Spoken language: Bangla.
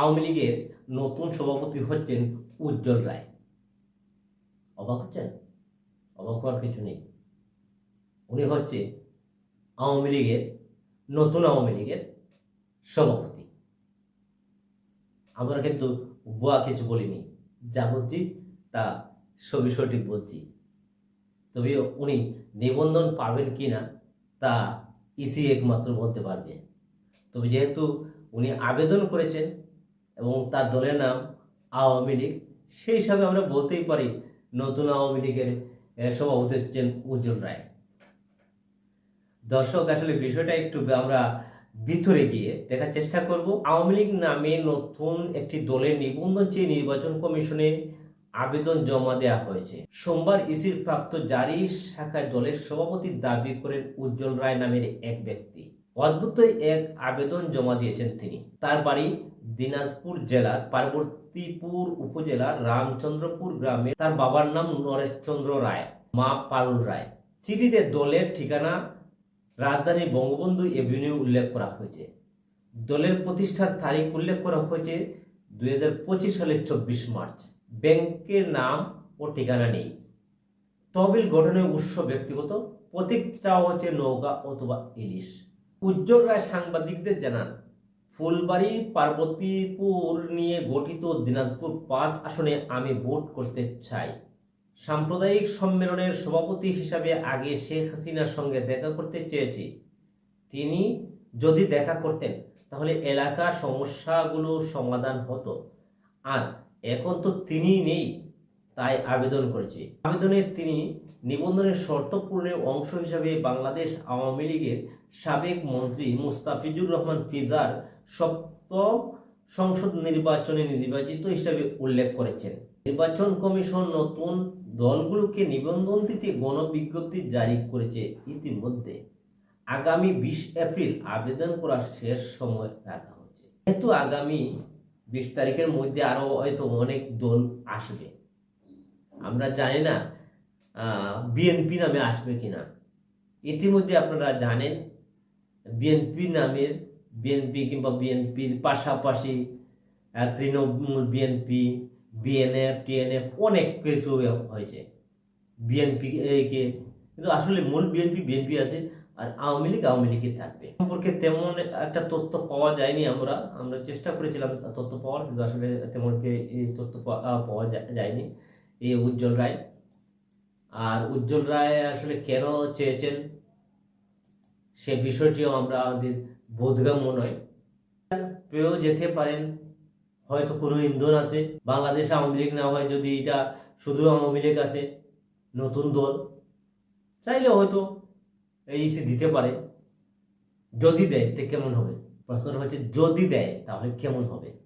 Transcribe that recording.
আওয়ামী লীগের নতুন সভাপতি হচ্ছেন উজ্জ্বল রায়। অবাক হচ্ছেন? অবাক হওয়ার কিছু নেই। উনি হচ্ছে আওয়ামী লীগের, নতুন আওয়ামী লীগের সভাপতি। আমরা কিন্তু বুয়া কিছু বলিনি। যা বলছি তা সবই সঠিক বলছি। তবে উনি নিবন্ধন পাবেন কি না তা ইসি একমাত্র বলতে পারবে। তবে যেহেতু উনি আবেদন করেছেন এবং তার দলের নাম আওয়ামী লীগ। সেই হিসাবে আমরা বলতেই পারি নতুন আওয়ামী লীগের সভাপতি হচ্ছেন উজ্জ্বল রায়। দর্শক, আসলে বিষয়টা একটু আমরা ভিতরে গিয়ে দেখার চেষ্টা করব। আওয়ামী লীগ নামে নতুন একটি দলের নিবন্ধন চেয়ে নির্বাচন কমিশনে আবেদন জমা দেওয়া হয়েছে। সোমবার ইসির প্রাপ্ত জারি শাখায় দলের সভাপতির দাবি করেন উজ্জ্বল রায় নামের এক ব্যক্তি। অদ্ভুত এক আবেদন জমা দিয়েছেন তিনি। তার বাড়ি দিনাজপুর জেলার পার্বতীপুর উপজেলার রামচন্দ্রপুর গ্রামে। তার বাবার নাম নরেশচন্দ্র রায়, মা পারুল রায়। চিঠিতে দলের ঠিকানা, রাজধানী বঙ্গবন্ধু এভিনিউ উল্লেখ করা হয়েছে। দলের প্রতিষ্ঠার তারিখ উল্লেখ করা হয়েছে দুই হাজার পঁচিশ সালের চব্বিশ মার্চ। ব্যাংকের নাম ও ঠিকানা নেই। তহবিল গঠনের উৎস ব্যক্তিগত, প্রতীক চাওয়া হচ্ছে নৌকা অথবা ইলিশ। উজ্জ্বল রায় সাংবাদিকদের জানান, ফুলবাড়ি, পার্বতীপুর নিয়ে গঠিত দিনাজপুর পাঁচ আসনে আমি ভোট করতে চাই। সাম্প্রদায়িক সম্মেলনের সভাপতি হিসাবে আগে শেখ হাসিনার সঙ্গে দেখা করতে চেয়েছি। তিনি যদি দেখা করতেন, তাহলে এলাকার সমস্যাগুলো সমাধান হতো। আর এখন তো তিনি নেই তাই আবেদন করেছে। আবেদনে তিনি নিবন্ধনের শর্ত পূরণের অংশ হিসাবে বাংলাদেশ আওয়ামী লীগের সাবেক মন্ত্রী মুস্তাফিজুর রহমান ফিজার সপ্তম সংসদ নির্বাচনে নির্বাচিত হিসাবে উল্লেখ করেছেন। নির্বাচন কমিশন নতুন দলগুলোকে নিবন্ধন দিতে গণবিজ্ঞপ্তি জারি করেছে ইতিমধ্যে। আগামী বিশ এপ্রিল আবেদন করার শেষ সময় রাখা হচ্ছে যেহেতু আগামী বিশ তারিখের মধ্যে আরও হয়তো অনেক দল আসবে। আমরা জানি না বিএনপি নামে আসবে কিনা। ইতিমধ্যে আপনারা জানেন বিএনপি নামের বিএনপি কিংবা বিএনপির পাশাপাশি তৃণমূল বিএনপি বিএনএফ টিএনএফ অনেক কিছু হয়েছে। বিএনপি কে, কিন্তু আসলে মূল বিএনপি বিএনপি আছে আর আওয়ামী লীগ আওয়ামী লীগে থাকবে। সম্পর্কে তেমন একটা তথ্য পাওয়া যায়নি আমরা আমরা চেষ্টা করেছিলাম তথ্য পাওয়ার, কিন্তু আসলে তেমন তথ্য পাওয়া যায়নি। এই উজ্জ্বল রায়। আর উজ্জ্বল রায় আসলে কেন চেয়েছেন সে বিষয়টিও আমরা আমাদের বোধগম্য নয়। পেয়েও যেতে পারেন, হয়তো কোনো ইন্ধন আছে। বাংলাদেশ আওয়ামী লীগ না হয় যদি এটা শুধু আওয়ামী লীগ আছে, নতুন দল, চাইলে হয়তো ইসি দিতে পারে। যদি দেয়, তে কেমন হবে? প্রশ্নটা হচ্ছে, যদি দেয়, তাহলে কেমন হবে?